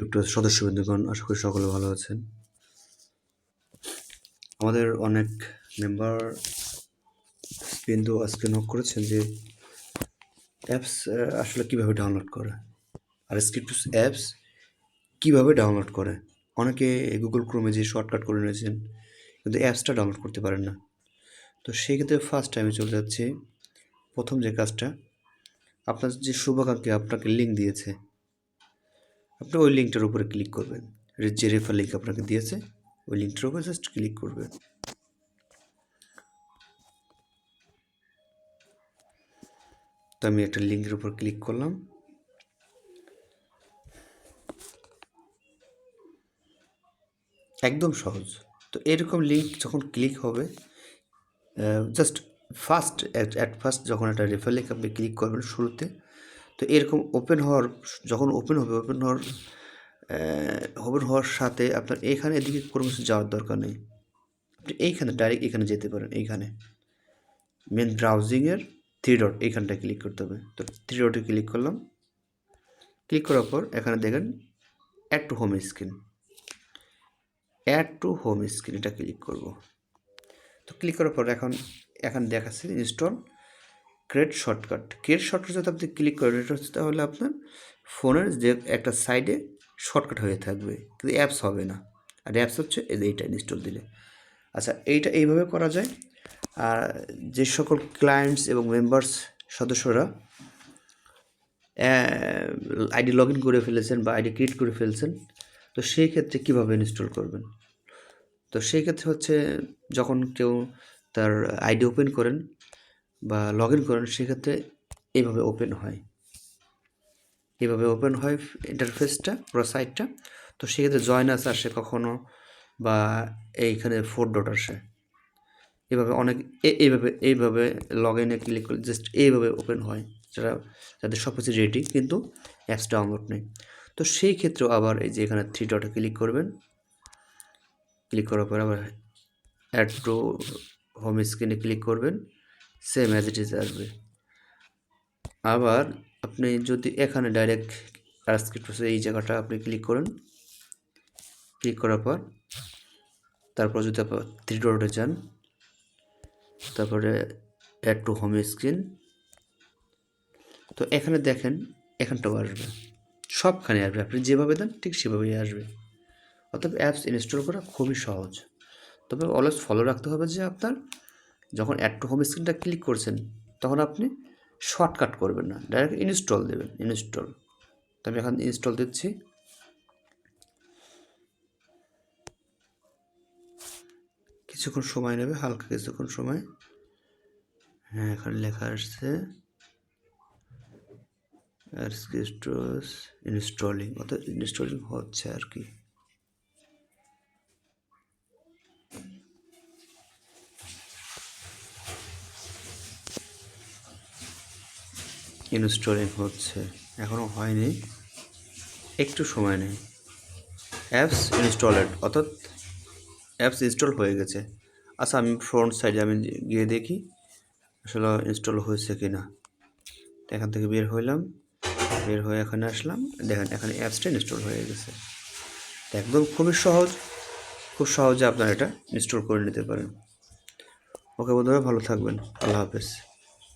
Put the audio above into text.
একটু সদস্যবৃন্দগণ আশা করি সকলে ভালো আছেন। আমাদের অনেক মেম্বার বিন্দু আজকে নক করেছেন যে অ্যাপস আসলে কীভাবে ডাউনলোড করে? আর স্ক্রিপ্টস অ্যাপস কীভাবে ডাউনলোড করে? অনেকে গুগল ক্রোমে যে শর্টকাট করে নিয়েছেন, কিন্তু অ্যাপসটা ডাউনলোড করতে পারেন না। তো সেই ক্ষেত্রে ফার্স্ট টাইমে চলে যাচ্ছে। প্রথম যে কাজটা, আপনার যে শুভাকাঙ্ক্ষী আপনাকে লিঙ্ক দিয়েছে আপনি ওই লিঙ্কটার উপরে ক্লিক করবেন। যে রেফার লিঙ্ক আপনাকে দিয়েছে, ওই লিঙ্কটার উপরে জাস্ট ক্লিক করবেন। তো আমি একটা লিঙ্কের উপর ক্লিক করলাম। একদম সহজ। তো এরকম লিঙ্ক যখন ক্লিক হবে জাস্ট ফার্স্ট অ্যাট ফার্স্ট যখন একটা রেফার লিঙ্ক আপনি ক্লিক করবেন শুরুতে তো এরকম ওপেন হওয়ার, যখন ওপেন হবে ওপেন হওয়ার ওপেন হওয়ার সাথে আপনার এখানে এদিকে কোনো কিছু যাওয়ার দরকার নেই। আপনি এইখানে ডাইরেক্ট এখানে যেতে পারেন, এইখানে। মেন ব্রাউজিংয়ের থ্রি ডট এইখানটায় ক্লিক করতে হবে। তো থ্রি ডটে ক্লিক করলাম। ক্লিক করার পর এখানে দেখেন add to home screen add to home screen এটা ক্লিক করব। তো ক্লিক করার পর এখন এখন দেখাচ্ছে install create shortcut create shortcut যদি আপনি ক্লিক করেন, এটা হচ্ছে তাহলে আপনার ফোনের যে একটা সাইডে শর্টকাট হয়ে থাকবে। কিন্তু অ্যাপস হবে না। আর অ্যাপস হচ্ছে এইটা ইনস্টল দিলে। আচ্ছা এইটা এইভাবে করা যায়। আর যে সকল ক্লায়েন্টস এবং মেম্বার্স সদস্যরা আইডি লগ ইন করে ফেলেছেন বা আইডি ক্রিয়েট করে ফেলছেন, তো সেই ক্ষেত্রে কীভাবে ইনস্টল করবেন? তো সেই ক্ষেত্রে হচ্ছে যখন কেউ তার আইডি ওপেন করেন বা লগ ইন করেন, সেক্ষেত্রে এইভাবে ওপেন হয়। এইভাবে ওপেন হয় ইন্টারফেসটা পুরো সাইটটা তো সেক্ষেত্রে জয়নাস আসে কখনো বা এইখানে ফোর ডট আসে। এভাবে অনেক এইভাবে এইভাবে লগ ইনে ক্লিক করে জাস্ট এইভাবে ওপেন হয়, যারা, যাদের সব কিছু রেডি কিন্তু অ্যাপস ডাউনলোড নেই। তো সেই ক্ষেত্রেও আবার এই যে এখানে থ্রি ডটে ক্লিক করবেন। ক্লিক করার পর আবার অ্যাড টু হোম স্ক্রিনে ক্লিক করবেন। সেম অ্যাজ ইট ইজ আসবে আবার আপনি যদি এখানে ডাইরেক্ট স্ক্রিপ্ট এই জায়গাটা আপনি ক্লিক করেন। ক্লিক করার পর, তারপর যদি আপনার থ্রি ডটে যান, তারপরে অ্যাড টু হোম স্ক্রিন তো এখানে দেখেন, এখানটাও আসবে। সবখানে আসবে। আপনি যেভাবে দেন, ঠিক সেভাবেই আসবে। অর্থাৎ অ্যাপস ইনস্টল করা খুবই সহজ। তবে অলওয়েজ ফলো রাখতে হবে যে আপনার যখন অ্যাড টু হোম স্ক্রিনটা ক্লিক করছেন, তখন আপনি শর্টকাট করবেন না ডাইরেক্ট ইনস্টল দেবেন ইনস্টল তো আমি এখন ইনস্টল দিচ্ছি। কিছুক্ষণ সময় নেবে, হালকা কিছুক্ষণ সময়। হ্যাঁ এখন লেখা আসছে। ইনস্টলিং অর্থাৎ ইনস্টলিং হচ্ছে আর কি। ইনস্টলিং হচ্ছে। এখনও হয়নি। একটু সময় নেই। অ্যাপস ইনস্টলেড, অর্থাৎ অ্যাপস ইনস্টল হয়ে গেছে। আচ্ছা আমি ফ্রন্ট সাইডে আমি গিয়ে দেখি, আসলে ইনস্টল হয়েছে কি না এখান থেকে বের হইলাম, বের হয়ে এখানে আসলাম। দেখেন, এখানে অ্যাপসটা ইনস্টল হয়ে গেছে। একদম খুবই সহজ, খুব সহজে আপনারা এটা ইনস্টল করে নিতে পারেন। ওকে বন্ধুরা, ভালো থাকবেন। আল্লাহ হাফেজ।